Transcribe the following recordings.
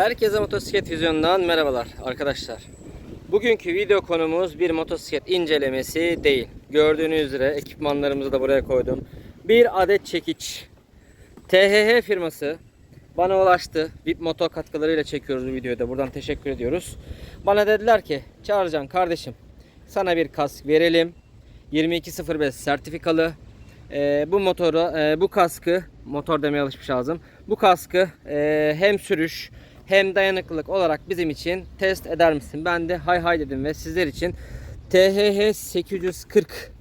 Herkese motosiklet vizyonundan merhabalar arkadaşlar. Bugünkü video konumuz bir motosiklet incelemesi değil. Gördüğünüz üzere ekipmanlarımızı da buraya koydum. Bir adet çekiç. THH firması bana ulaştı. VIP Moto katkılarıyla çekiyoruz bu videoyu da. Buradan teşekkür ediyoruz. Bana dediler ki Çağırcan kardeşim sana bir kask verelim. 2205 sertifikalı. Ee, bu motoru, e, bu kaskı, motor demeye alışmış ağzım. Bu kaskı e, hem sürüş hem dayanıklılık olarak bizim için test eder misin? Ben de hay hay dedim ve sizler için THH 840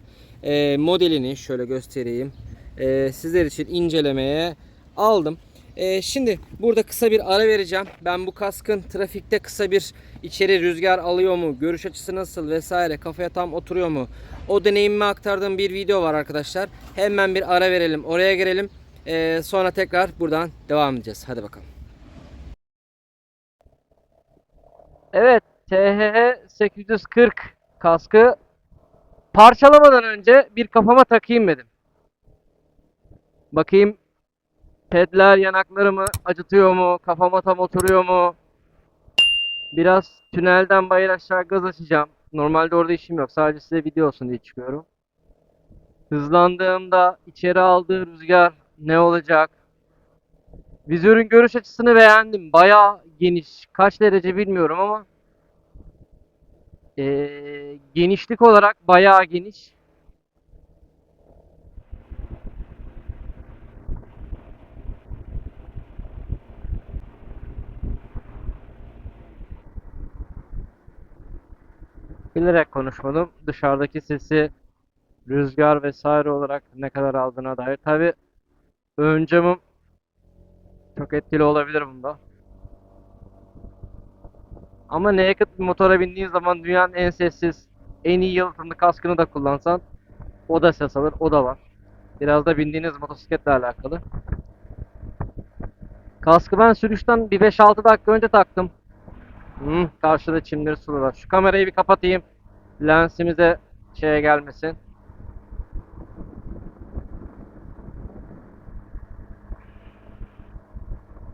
e, modelini şöyle göstereyim. E, sizler için incelemeye aldım. E, şimdi burada kısa bir ara vereceğim. Ben bu kaskın trafikte kısa bir içeri rüzgar alıyor mu? Görüş açısı nasıl vesaire kafaya tam oturuyor mu? O deneyimimi aktardığım bir video var arkadaşlar. Hemen bir ara verelim. Oraya girelim. E, sonra tekrar buradan devam edeceğiz. Hadi bakalım. Evet, THH 840 kaskı parçalamadan önce bir kafama takayım dedim. Bakayım pedler yanaklarımı acıtıyor mu? Kafama tam oturuyor mu? Biraz tünelden bayır aşağı gaz açacağım. Normalde orada işim yok. Sadece size video olsun diye çıkıyorum. Hızlandığımda içeri aldığı rüzgar ne olacak? Vizörün görüş açısını beğendim. Bayağı geniş. Kaç derece bilmiyorum ama eee, genişlik olarak bayağı geniş. Bilerek konuşmadım. Dışarıdaki sesi rüzgar vesaire olarak ne kadar aldığına dair. Tabi ön camım çok etkili olabilir bunda. Ama naked bir motora bindiğin zaman dünyanın en sessiz, en iyi yalıtımlı kaskını da kullansan o da ses alır, o da var. Biraz da bindiğiniz motosikletle alakalı. Kaskı ben sürüşten bir 5-6 dakika önce taktım. Hmm, karşıda çimleri sulu var. Şu kamerayı bir kapatayım. Lensimize şeye gelmesin.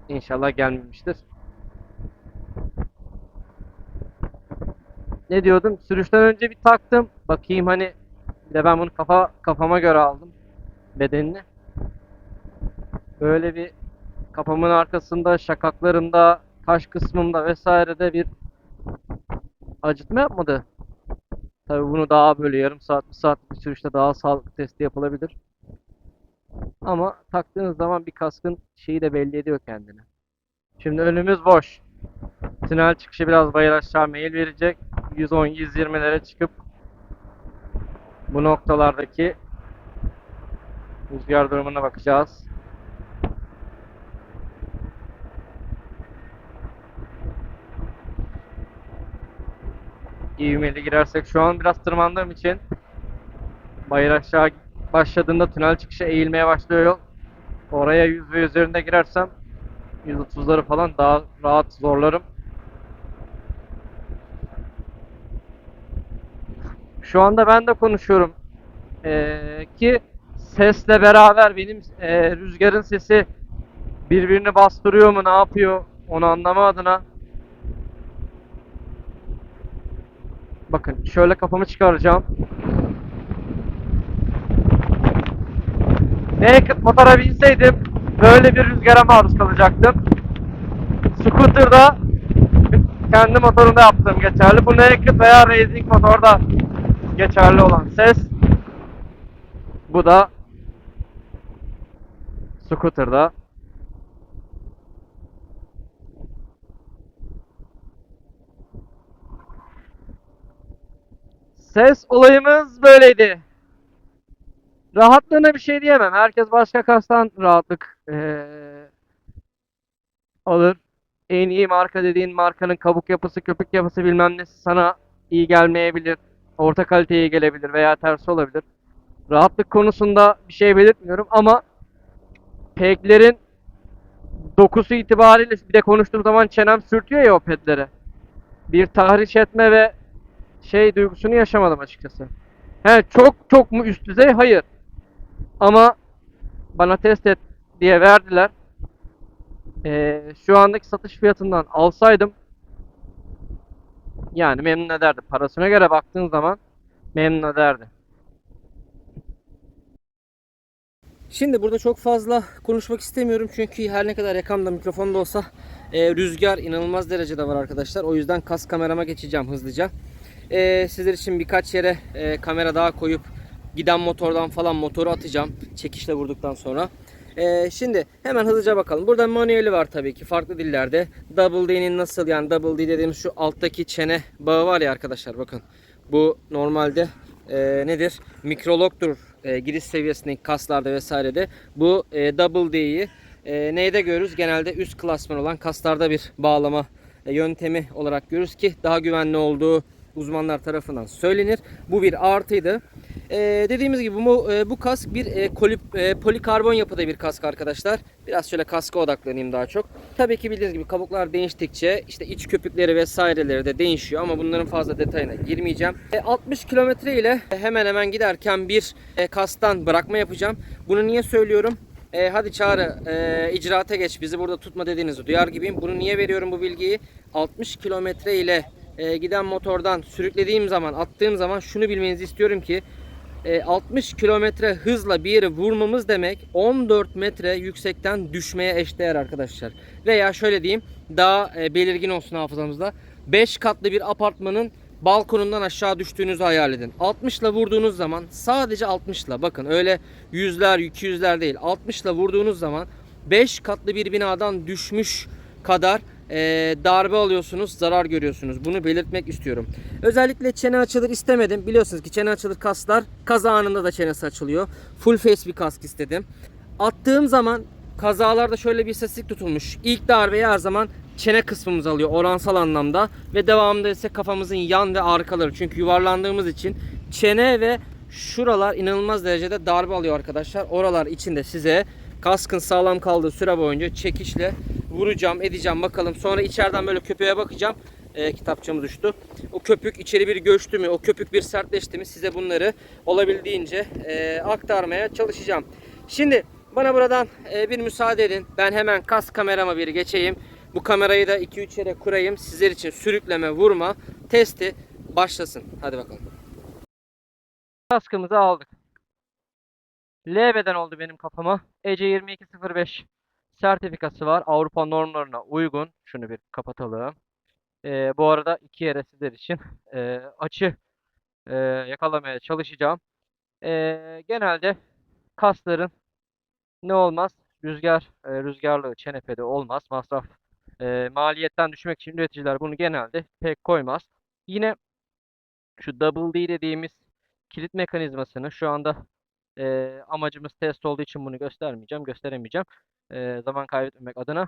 İnşallah gelmemiştir. Ne diyordum? Sürüşten önce bir taktım. Bakayım hani bir de ben bunu kafa kafama göre aldım bedenini. Böyle bir kafamın arkasında, şakaklarımda, kaş kısmımda vesairede bir acıtma yapmadı. Tabii bunu daha böyle yarım saat, bir saat bir sürüşte daha sağlıklı testi yapılabilir. Ama taktığınız zaman bir kaskın şeyi de belli ediyor kendini. Şimdi önümüz boş. Tünel çıkışı biraz bayır aşağı meyil verecek. 110-120'lere çıkıp bu noktalardaki rüzgar durumuna bakacağız. İvmeli girersek şu an biraz tırmandığım için bayır aşağı başladığında tünel çıkışı eğilmeye başlıyor. Oraya 100 ve üzerinde girersem 130'ları falan daha rahat zorlarım. Şu anda ben de konuşuyorum. Ee, ki sesle beraber benim e, rüzgarın sesi birbirini bastırıyor mu ne yapıyor onu anlama adına bakın şöyle kafamı çıkaracağım. Naked motora binseydim böyle bir rüzgara maruz kalacaktım. Scooter'da kendi motorunda yaptığım geçerli. Bu naked veya racing motorda geçerli olan ses. Bu da scooter'da. Ses olayımız böyleydi. Rahatlığına bir şey diyemem. Herkes başka kastan rahatlık eee, alır. En iyi marka dediğin markanın kabuk yapısı, köpük yapısı bilmem nesi sana iyi gelmeyebilir. Orta kalite iyi gelebilir veya tersi olabilir. Rahatlık konusunda bir şey belirtmiyorum ama peglerin dokusu itibariyle bir de konuştuğum zaman çenem sürtüyor ya o pedlere. Bir tahriş etme ve şey duygusunu yaşamadım açıkçası. He çok çok mu üst düzey? Hayır. Ama bana test et diye verdiler. Ee, şu andaki satış fiyatından alsaydım yani memnun ederdi. Parasına göre baktığın zaman memnun ederdi. Şimdi burada çok fazla konuşmak istemiyorum çünkü her ne kadar yakamda mikrofonda olsa e, rüzgar inanılmaz derecede var arkadaşlar. O yüzden kas kamerama geçeceğim hızlıca. E, sizler için birkaç yere e, kamera daha koyup giden motordan falan motoru atacağım çekişle vurduktan sonra. E, şimdi hemen hızlıca bakalım. Burada manueli var tabii ki farklı dillerde. Double D'nin nasıl yani Double D dediğimiz şu alttaki çene bağı var ya arkadaşlar bakın. Bu normalde e, nedir? Mikrologtur e, giriş seviyesindeki kaslarda vesairede. Bu e, Double D'yi e, neyde görürüz? Genelde üst klasman olan kaslarda bir bağlama e, yöntemi olarak görürüz ki daha güvenli olduğu uzmanlar tarafından söylenir. Bu bir artıydı. E, dediğimiz gibi bu, e, bu kask bir e, kolip, e, polikarbon yapıda bir kask arkadaşlar. Biraz şöyle kaska odaklanayım daha çok. Tabii ki bildiğiniz gibi kabuklar değiştikçe işte iç köpükleri vesaireleri de değişiyor ama bunların fazla detayına girmeyeceğim. E, 60 kilometre ile hemen hemen giderken bir e, kastan bırakma yapacağım. Bunu niye söylüyorum? E, hadi Çağrı e, icraata geç bizi burada tutma dediğinizi duyar gibiyim. Bunu niye veriyorum bu bilgiyi? 60 kilometre ile e, giden motordan sürüklediğim zaman attığım zaman şunu bilmenizi istiyorum ki e, 60 kilometre hızla bir yere vurmamız demek 14 metre yüksekten düşmeye eşdeğer arkadaşlar. Veya şöyle diyeyim daha e, belirgin olsun hafızamızda. 5 katlı bir apartmanın balkonundan aşağı düştüğünüzü hayal edin. 60 ile vurduğunuz zaman sadece 60 ile bakın öyle yüzler 200'ler değil 60 ile vurduğunuz zaman 5 katlı bir binadan düşmüş kadar e, darbe alıyorsunuz, zarar görüyorsunuz. Bunu belirtmek istiyorum. Özellikle çene açılır istemedim. Biliyorsunuz ki çene açılır kaslar kaza anında da çenesi açılıyor. Full face bir kask istedim. Attığım zaman kazalarda şöyle bir istatistik tutulmuş. İlk darbeyi her zaman çene kısmımız alıyor oransal anlamda ve devamında ise kafamızın yan ve arkaları. Çünkü yuvarlandığımız için çene ve şuralar inanılmaz derecede darbe alıyor arkadaşlar. Oralar içinde size kaskın sağlam kaldığı süre boyunca çekişle vuracağım edeceğim bakalım. Sonra içeriden böyle köpüğe bakacağım. E, kitapçığımız düştü. O köpük içeri bir göçtü mü, o köpük bir sertleşti mi size bunları olabildiğince e, aktarmaya çalışacağım. Şimdi bana buradan e, bir müsaade edin. Ben hemen kas kamerama bir geçeyim. Bu kamerayı da 2-3 yere kurayım. Sizler için sürükleme, vurma testi başlasın. Hadi bakalım. Kaskımızı aldık. L oldu benim kafama. EC 2205 sertifikası var. Avrupa normlarına uygun. Şunu bir kapatalım. Ee, bu arada iki yere sizler için e, açı e, yakalamaya çalışacağım. E, genelde kasların ne olmaz? Rüzgar e, rüzgarlığı çenepede olmaz. Masraf e, maliyetten düşmek için üreticiler bunu genelde pek koymaz. Yine şu double D dediğimiz kilit mekanizmasını şu anda e, amacımız test olduğu için bunu göstermeyeceğim, gösteremeyeceğim. E, zaman kaybetmemek adına.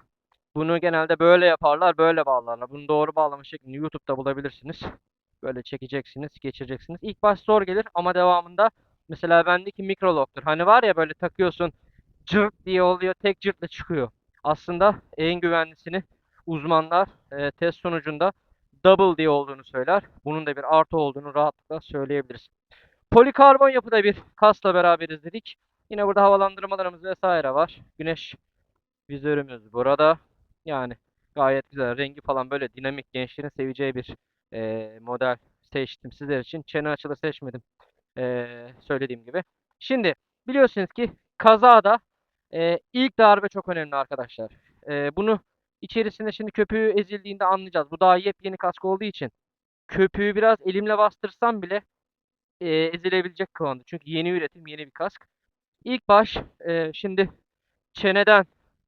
Bunu genelde böyle yaparlar, böyle bağlarlar. Bunu doğru bağlama şeklini YouTube'da bulabilirsiniz. Böyle çekeceksiniz, geçireceksiniz. İlk baş zor gelir ama devamında mesela bendeki mikrologtur. Hani var ya böyle takıyorsun, cırt diye oluyor, tek cırtla çıkıyor. Aslında en güvenlisini uzmanlar e, test sonucunda double diye olduğunu söyler. Bunun da bir artı olduğunu rahatlıkla söyleyebiliriz. Polikarbon yapıda bir kasla beraberiz dedik. Yine burada havalandırmalarımız vesaire var. Güneş vizörümüz burada. Yani gayet güzel. Rengi falan böyle dinamik gençlerin seveceği bir e, model seçtim sizler için. Çene açılı seçmedim. E, söylediğim gibi. Şimdi biliyorsunuz ki kazada e, ilk darbe çok önemli arkadaşlar. E, bunu içerisinde şimdi köpüğü ezildiğinde anlayacağız. Bu daha yepyeni kask olduğu için köpüğü biraz elimle bastırsam bile e, ezilebilecek kıvamda. Çünkü yeni üretim, yeni bir kask. İlk baş e, şimdi çeneden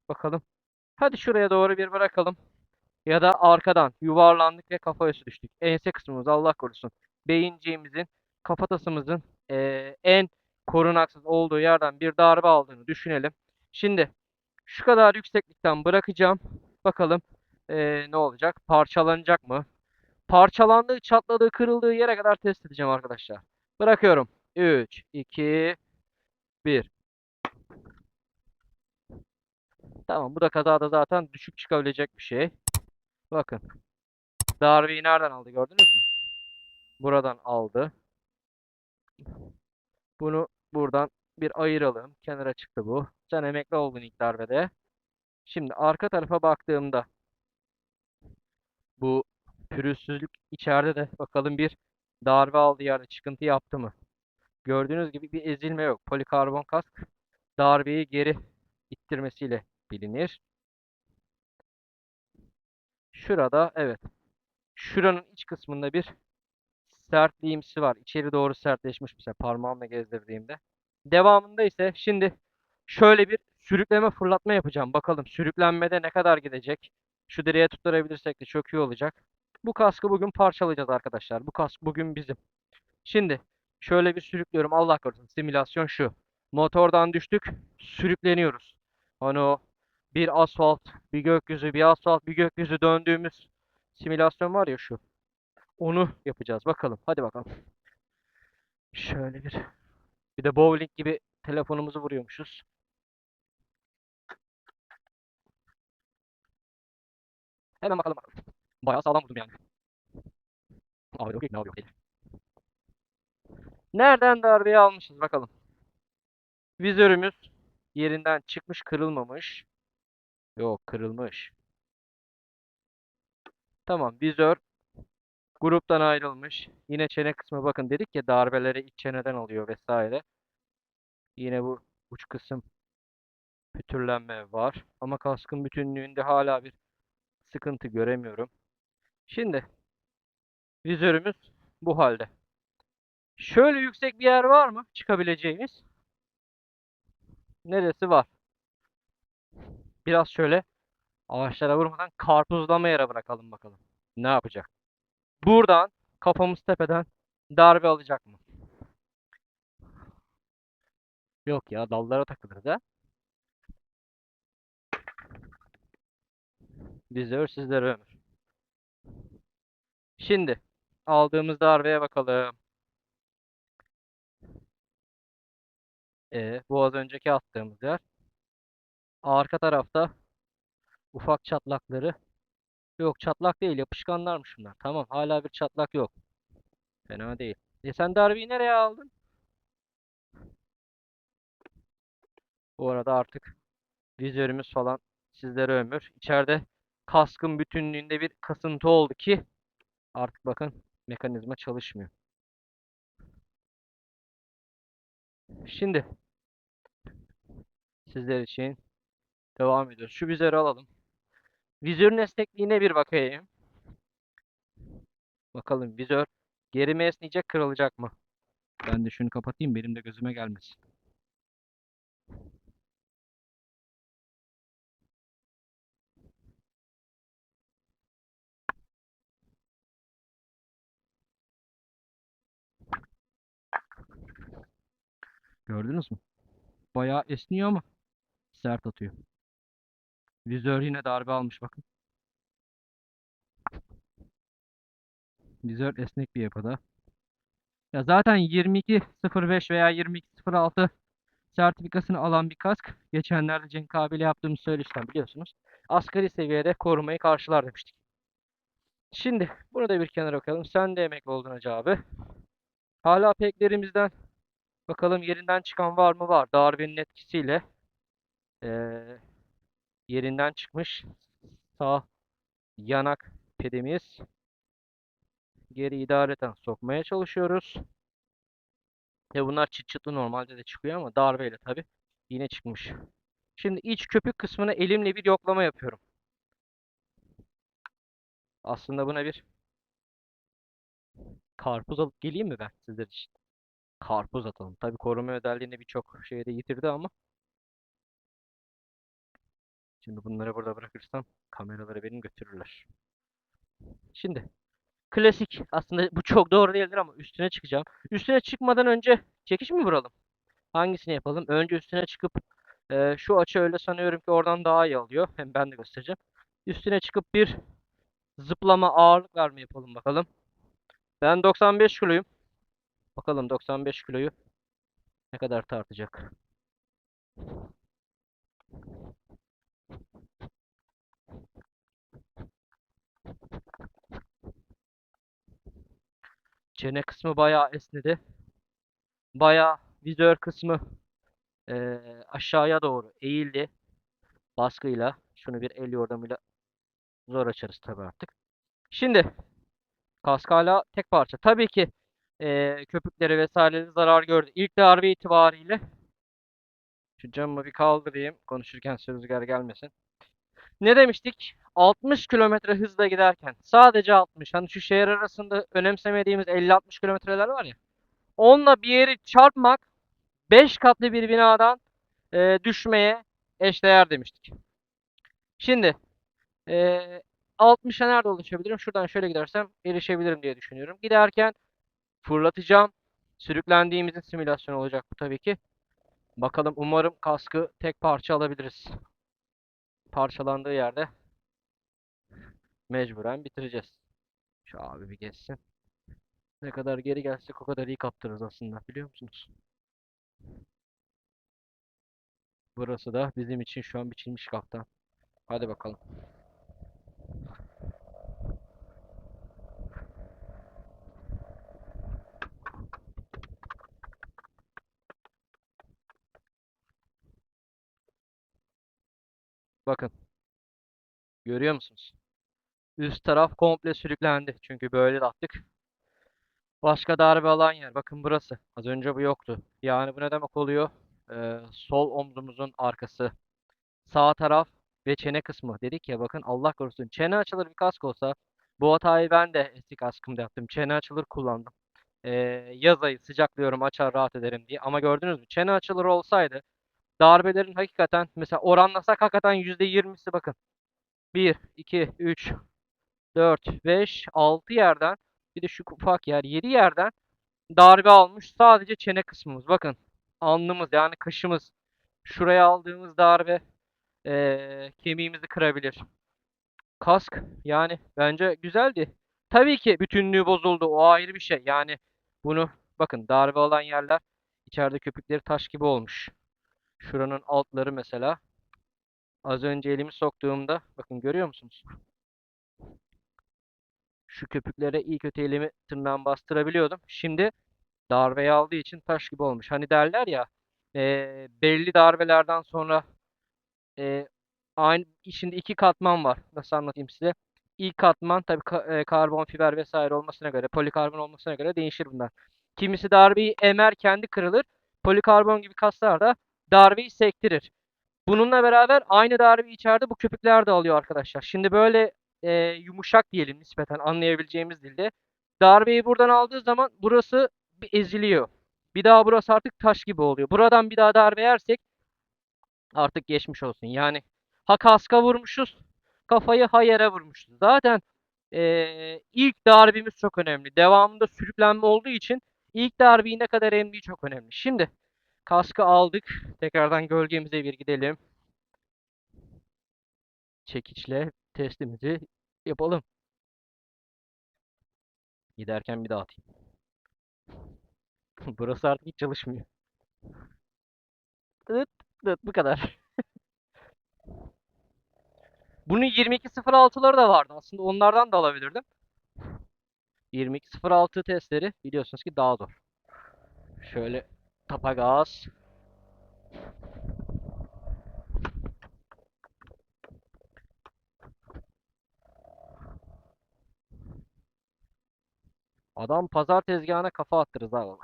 bakalım. Hadi şuraya doğru bir bırakalım. Ya da arkadan yuvarlandık ve kafa üstü düştük. Ense kısmımız Allah korusun. Beyinciğimizin, kafatasımızın e, en korunaksız olduğu yerden bir darbe aldığını düşünelim. Şimdi şu kadar yükseklikten bırakacağım. Bakalım e, ne olacak? Parçalanacak mı? Parçalandığı, çatladığı, kırıldığı yere kadar test edeceğim arkadaşlar. Bırakıyorum. 3, 2, 1. Tamam bu da kazada zaten düşük çıkabilecek bir şey. Bakın. Darbeyi nereden aldı gördünüz mü? Buradan aldı. Bunu buradan bir ayıralım. Kenara çıktı bu. Sen emekli oldun ilk darbede. Şimdi arka tarafa baktığımda bu pürüzsüzlük içeride de bakalım bir darbe aldığı yerde çıkıntı yaptı mı? Gördüğünüz gibi bir ezilme yok. Polikarbon kask darbeyi geri ittirmesiyle bilinir. Şurada evet. Şuranın iç kısmında bir sertliğimsi var. İçeri doğru sertleşmiş mesela parmağımla gezdirdiğimde. Devamında ise şimdi şöyle bir sürükleme fırlatma yapacağım. Bakalım sürüklenmede ne kadar gidecek. Şu direğe tutturabilirsek de çok iyi olacak. Bu kaskı bugün parçalayacağız arkadaşlar. Bu kask bugün bizim. Şimdi şöyle bir sürüklüyorum. Allah korusun simülasyon şu. Motordan düştük. Sürükleniyoruz. Hani o bir asfalt, bir gökyüzü, bir asfalt, bir gökyüzü döndüğümüz simülasyon var ya şu. Onu yapacağız. Bakalım. Hadi bakalım. Şöyle bir. Bir de bowling gibi telefonumuzu vuruyormuşuz. Hemen bakalım bakalım. Bayağı sağlam vurdum yani. Abi yok ne yok değil. Nereden darbeyi almışız bakalım. Vizörümüz yerinden çıkmış kırılmamış. Yok kırılmış. Tamam vizör gruptan ayrılmış. Yine çene kısmı bakın dedik ya darbeleri iç çeneden alıyor vesaire. Yine bu uç kısım pütürlenme var. Ama kaskın bütünlüğünde hala bir sıkıntı göremiyorum. Şimdi vizörümüz bu halde. Şöyle yüksek bir yer var mı çıkabileceğimiz? Neresi var? Biraz şöyle ağaçlara vurmadan karpuzlama yere bırakalım bakalım. Ne yapacak? Buradan kafamız tepeden darbe alacak mı? Yok ya dallara takılırız ha. Vizör sizlere ömür. Şimdi aldığımız darbeye bakalım. E, bu az önceki attığımız yer. Arka tarafta ufak çatlakları. Yok çatlak değil yapışkanlarmış bunlar. Tamam hala bir çatlak yok. Fena değil. E sen darbeyi nereye aldın? Bu arada artık vizörümüz falan sizlere ömür. İçeride kaskın bütünlüğünde bir kasıntı oldu ki artık bakın mekanizma çalışmıyor. Şimdi sizler için devam ediyoruz. Şu vizörü alalım. Vizörün esnekliğine bir bakayım. Bakalım vizör geri mi esneyecek kırılacak mı? Ben de şunu kapatayım benim de gözüme gelmesin. Gördünüz mü? Bayağı esniyor ama sert atıyor. Vizör yine darbe almış bakın. Vizör esnek bir yapıda. Ya zaten 22.05 veya 22.06 sertifikasını alan bir kask. Geçenlerde Cenk abiyle yaptığımız söyleşten biliyorsunuz. Asgari seviyede korumayı karşılar demiştik. Şimdi bunu da bir kenara koyalım. Sen de emekli oldun Hacı abi. Hala peklerimizden bakalım yerinden çıkan var mı? Var. Darbenin etkisiyle eee, yerinden çıkmış sağ yanak pedimiz geri idareten sokmaya çalışıyoruz. Ya bunlar çıt çıtlı normalde de çıkıyor ama darbeyle tabi yine çıkmış. Şimdi iç köpük kısmını elimle bir yoklama yapıyorum. Aslında buna bir karpuz alıp geleyim mi ben sizler için? Karpuz atalım. Tabi koruma özelliğini birçok şeyde yitirdi ama. Şimdi bunları burada bırakırsam kameraları benim götürürler. Şimdi klasik aslında bu çok doğru değildir ama üstüne çıkacağım. Üstüne çıkmadan önce çekiş mi vuralım? Hangisini yapalım? Önce üstüne çıkıp e, şu açı öyle sanıyorum ki oradan daha iyi alıyor. Hem ben de göstereceğim. Üstüne çıkıp bir zıplama ağırlık verme yapalım bakalım. Ben 95 kiloyum. Bakalım 95 kiloyu ne kadar tartacak. Çene kısmı bayağı esnedi. Bayağı vizör kısmı eee, aşağıya doğru eğildi baskıyla. Şunu bir el yordamıyla zor açarız tabii artık. Şimdi kask hala tek parça. Tabii ki eee köpükleri vesaireleri zarar gördü. İlk darbe itibariyle şu camımı bir kaldırayım konuşurken rüzgar gelmesin. Ne demiştik? 60 kilometre hızla giderken sadece 60. Hani şu şehir arasında önemsemediğimiz 50-60 kilometreler var ya. Onunla bir yeri çarpmak 5 katlı bir binadan e, düşmeye eşdeğer demiştik. Şimdi e, 60'a nerede ulaşabilirim? Şuradan şöyle gidersem erişebilirim diye düşünüyorum. Giderken fırlatacağım. Sürüklendiğimizin simülasyonu olacak bu tabii ki. Bakalım umarım kaskı tek parça alabiliriz. Parçalandığı yerde mecburen bitireceğiz. Şu abi bir geçsin. Ne kadar geri gelsek o kadar iyi kaptırırız aslında biliyor musunuz? Burası da bizim için şu an biçilmiş kaftan. Hadi bakalım. Bakın. Görüyor musunuz? Üst taraf komple sürüklendi. Çünkü böyle attık. Başka darbe alan yer. Bakın burası. Az önce bu yoktu. Yani bu ne demek oluyor? Ee, sol omzumuzun arkası. Sağ taraf ve çene kısmı. Dedik ya bakın Allah korusun. Çene açılır bir kask olsa. Bu hatayı ben de eski kaskımda yaptım. Çene açılır kullandım. Ee, yaz ayı sıcaklıyorum açar rahat ederim diye. Ama gördünüz mü? Çene açılır olsaydı darbelerin hakikaten mesela oranlasak hakikaten %20'si bakın. 1, 2, 3, 4, 5, 6 yerden bir de şu ufak yer 7 yerden darbe almış sadece çene kısmımız. Bakın alnımız yani kaşımız şuraya aldığımız darbe eee, kemiğimizi kırabilir. Kask yani bence güzeldi. Tabii ki bütünlüğü bozuldu. O ayrı bir şey. Yani bunu bakın darbe alan yerler içeride köpükleri taş gibi olmuş. Şuranın altları mesela. Az önce elimi soktuğumda bakın görüyor musunuz? Şu köpüklere iyi kötü elimi tırnağım bastırabiliyordum. Şimdi darbeyi aldığı için taş gibi olmuş. Hani derler ya e, belli darbelerden sonra e, aynı şimdi iki katman var. Nasıl anlatayım size? İlk katman tabii ka- e, karbon fiber vesaire olmasına göre, polikarbon olmasına göre değişir bunlar. Kimisi darbeyi emer kendi kırılır. Polikarbon gibi kaslar da darbeyi sektirir. Bununla beraber aynı darbeyi içeride bu köpükler de alıyor arkadaşlar. Şimdi böyle e, yumuşak diyelim nispeten anlayabileceğimiz dilde. Darbeyi buradan aldığı zaman burası bir eziliyor. Bir daha burası artık taş gibi oluyor. Buradan bir daha darbe yersek artık geçmiş olsun. Yani ha kaska vurmuşuz, kafayı ha yere vurmuşuz. Zaten e, ilk darbemiz çok önemli. Devamında sürüklenme olduğu için ilk darbeyi ne kadar emdiği çok önemli. Şimdi kaskı aldık. Tekrardan gölgemize bir gidelim çekiçle testimizi yapalım. Giderken bir daha atayım. Burası artık hiç çalışmıyor. Dıt dıt bu kadar. Bunun 22.06'ları da vardı. Aslında onlardan da alabilirdim. 22.06 testleri biliyorsunuz ki daha zor. Şöyle tapa gaz. Adam pazar tezgahına kafa attırız ha.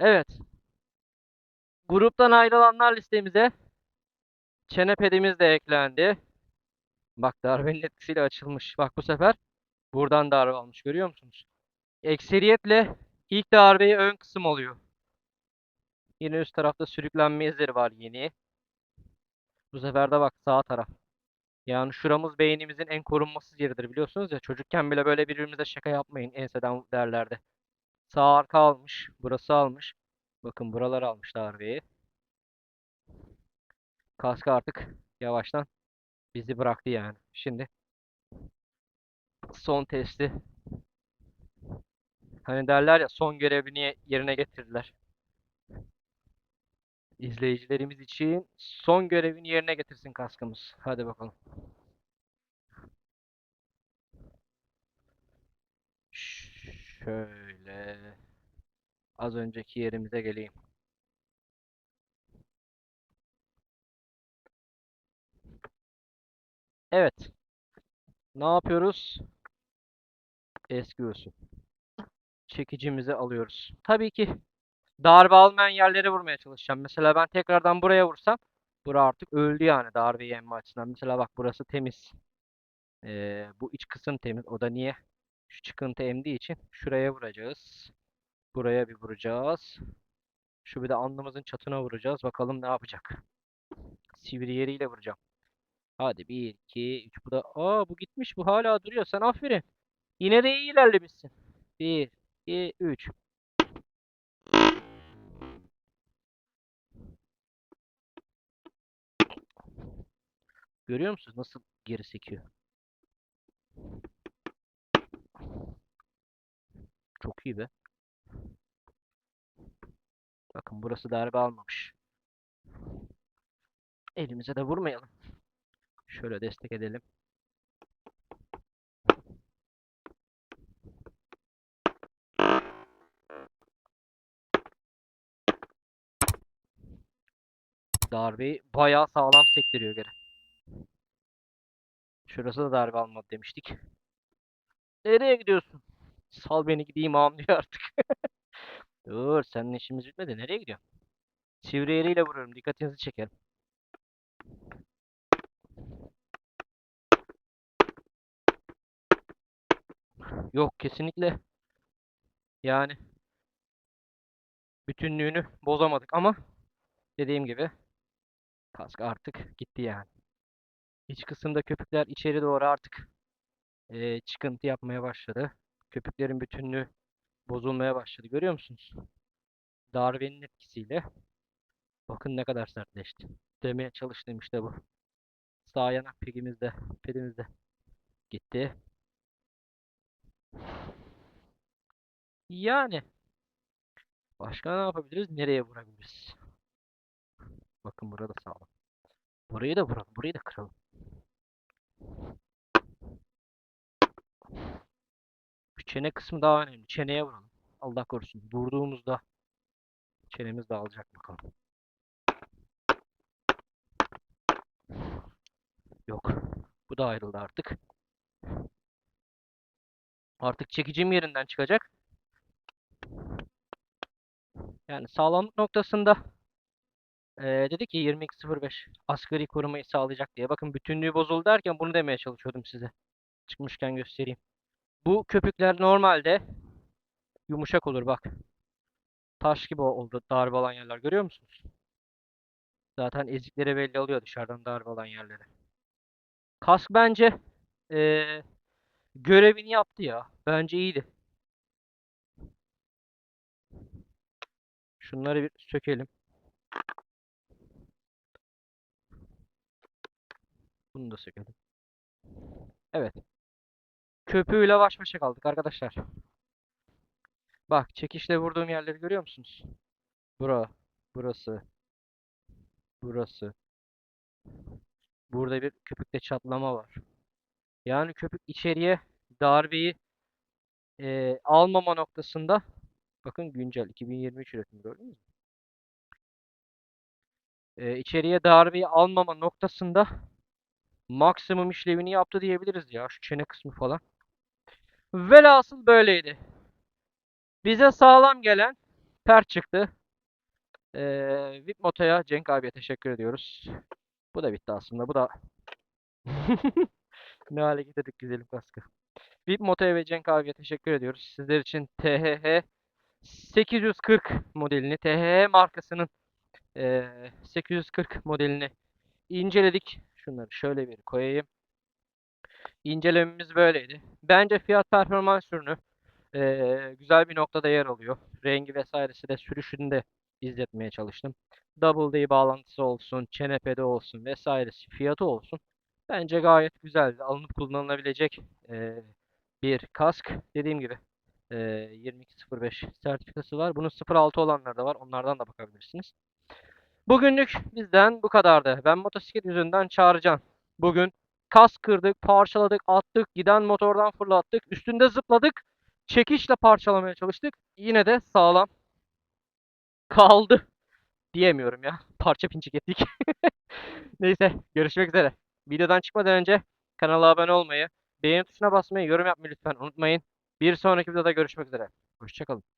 Evet. Gruptan ayrılanlar listemize çene pedimiz de eklendi. Bak darbenin etkisiyle açılmış. Bak bu sefer buradan darbe almış. Görüyor musunuz? Ekseriyetle ilk darbeyi ön kısım oluyor. Yine üst tarafta sürüklenme izleri var yeni. Bu sefer de bak sağ taraf. Yani şuramız beynimizin en korunmasız yeridir biliyorsunuz ya. Çocukken bile böyle birbirimize şaka yapmayın enseden derlerdi. Sağ arka almış. Burası almış. Bakın buralar almış darbeyi. Kaskı artık yavaştan bizi bıraktı yani. Şimdi son testi. Hani derler ya son görevini yerine getirdiler. İzleyicilerimiz için son görevini yerine getirsin kaskımız. Hadi bakalım. Şöyle az önceki yerimize geleyim. Evet. Ne yapıyoruz? Eski usul. Çekicimizi alıyoruz. Tabii ki darbe almayan yerlere vurmaya çalışacağım. Mesela ben tekrardan buraya vursam bura artık öldü yani darbe yenme açısından. Mesela bak burası temiz. Ee, bu iç kısım temiz. O da niye? Şu çıkıntı emdiği için şuraya vuracağız. Buraya bir vuracağız. Şu bir de alnımızın çatına vuracağız. Bakalım ne yapacak. Sivri yeriyle vuracağım. Hadi 1, 2, 3. Bu da aa bu gitmiş. Bu hala duruyor. Sen aferin. Yine de iyi ilerlemişsin. 1, 2, 3. Görüyor musunuz nasıl geri sekiyor? Çok iyi be. Bakın burası darbe almamış. Elimize de vurmayalım. Şöyle destek edelim. Darbeyi bayağı sağlam sektiriyor geri. Şurası da darbe almadı demiştik. Nereye gidiyorsun? Sal beni gideyim ağam diyor artık. Dur senin işimiz bitmedi. Nereye gidiyorsun? Sivri yeriyle vuruyorum. Dikkatinizi çekerim. Yok kesinlikle. Yani bütünlüğünü bozamadık ama dediğim gibi kask artık gitti yani. İç kısımda köpükler içeri doğru artık eee, çıkıntı yapmaya başladı. Köpüklerin bütünlüğü bozulmaya başladı. Görüyor musunuz? Darbenin etkisiyle bakın ne kadar sertleşti. Demeye çalıştığım işte bu. Sağ yanak pegimiz de, pedimiz de gitti. Yani başka ne yapabiliriz? Nereye vurabiliriz? Bakın burada sağlam. Burayı da vuralım. Burayı da kıralım. Çene kısmı daha önemli. Çeneye vuralım. Allah korusun. Vurduğumuzda çenemiz dağılacak bakalım. Yok. Bu da ayrıldı artık. Artık çekicim yerinden çıkacak. Yani sağlamlık noktasında eee dedi ki 22.05 asgari korumayı sağlayacak diye. Bakın bütünlüğü bozuldu derken bunu demeye çalışıyordum size. Çıkmışken göstereyim. Bu köpükler normalde yumuşak olur bak. Taş gibi oldu darbe alan yerler görüyor musunuz? Zaten ezikleri belli oluyor dışarıdan darbe alan yerleri. Kask bence eee, görevini yaptı ya. Bence iyiydi. Şunları bir sökelim. Bunu da sökelim. Evet. Köpüğüyle baş başa kaldık arkadaşlar. Bak çekişle vurduğum yerleri görüyor musunuz? Bura, burası, burası. Burada bir köpükte çatlama var. Yani köpük içeriye darbeyi eee, almama noktasında bakın güncel 2023 üretimi gördünüz mü? Eee, içeriye darbeyi almama noktasında maksimum işlevini yaptı diyebiliriz ya şu çene kısmı falan. Velhasıl böyleydi. Bize sağlam gelen per çıktı. Ee, VIP Moto'ya Cenk abiye teşekkür ediyoruz. Bu da bitti aslında. Bu da ne hale getirdik güzelim kaskı. VIP Moto'ya ve Cenk abiye teşekkür ediyoruz. Sizler için THH 840 modelini, THH markasının eee, 840 modelini inceledik. Şunları şöyle bir koyayım. İncelememiz böyleydi. Bence fiyat performans ürünü eee, güzel bir noktada yer alıyor. Rengi vesairesi de sürüşünü de izletmeye çalıştım. Double D bağlantısı olsun, çenepede olsun vesairesi, fiyatı olsun. Bence gayet güzel, alınıp kullanılabilecek eee, bir kask. Dediğim gibi eee 2205 sertifikası var. Bunun 06 olanları da var. Onlardan da bakabilirsiniz. Bugünlük bizden bu kadardı. Ben motosiklet yüzünden çağıracağım. Bugün kas kırdık, parçaladık, attık, giden motordan fırlattık, üstünde zıpladık, çekişle parçalamaya çalıştık. Yine de sağlam kaldı diyemiyorum ya. Parça pinçik ettik. Neyse görüşmek üzere. Videodan çıkmadan önce kanala abone olmayı, beğeni tuşuna basmayı, yorum yapmayı lütfen unutmayın. Bir sonraki videoda görüşmek üzere. Hoşçakalın.